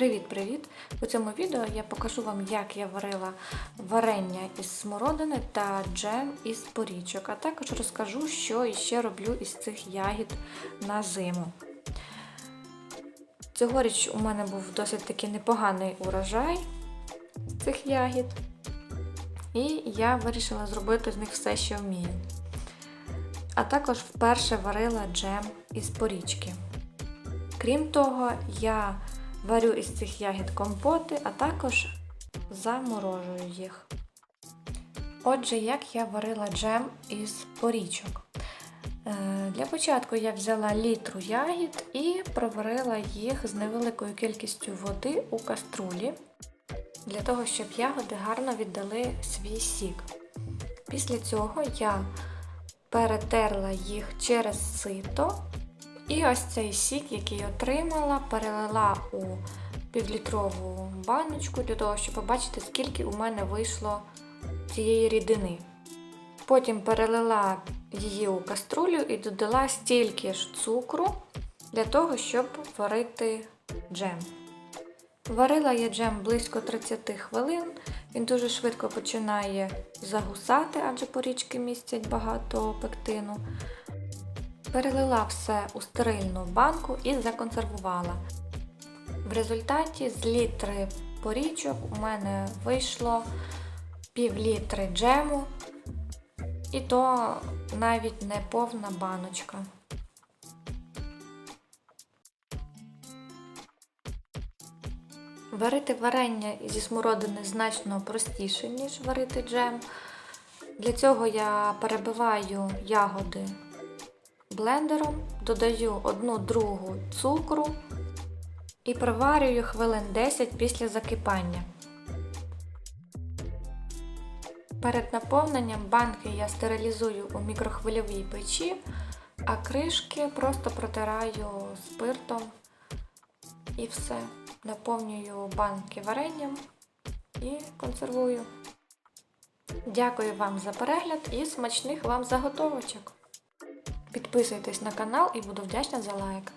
Привіт-привіт! У цьому відео я покажу вам, як я варила варення із смородини та джем із порічок, а також розкажу, що іще роблю із цих ягід на зиму. Цьогоріч у мене був досить таки непоганий урожай цих ягід, і я вирішила зробити з них все, що вмію. А також вперше варила джем із порічки. Крім того, я варю із цих ягід компоти, а також заморожую їх. Отже, як я варила джем із порічок. Е, Для початку я взяла літру ягід і проварила їх з невеликою кількістю води у каструлі, для того, щоб ягоди гарно віддали свій сік. Після цього я перетерла їх через сито і ось цей сік, який отримала, перелила у півлітрову баночку для того, щоб побачити, скільки у мене вийшло цієї рідини. Потім перелила її у каструлю і додала стільки ж цукру для того, щоб варити джем. Варила я джем близько 30 хвилин. Він дуже швидко починає загусати, адже порічки містять багато пектину. Перелила все у стерильну банку і законсервувала. В результаті з літри порічок у мене вийшло пів літри джему, і то навіть не повна баночка. Варити варення зі смородини значно простіше, ніж варити джем. Для цього я перебиваю ягоди блендером, додаю одну другу цукру і проварюю хвилин 10 після закипання. Перед наповненням банки я стерилізую у мікрохвильовій печі, а кришки просто протираю спиртом і все. Наповнюю банки варенням і консервую. Дякую вам за перегляд і смачних вам заготовочок! Підписуйтесь на канал і буду вдячна за лайк.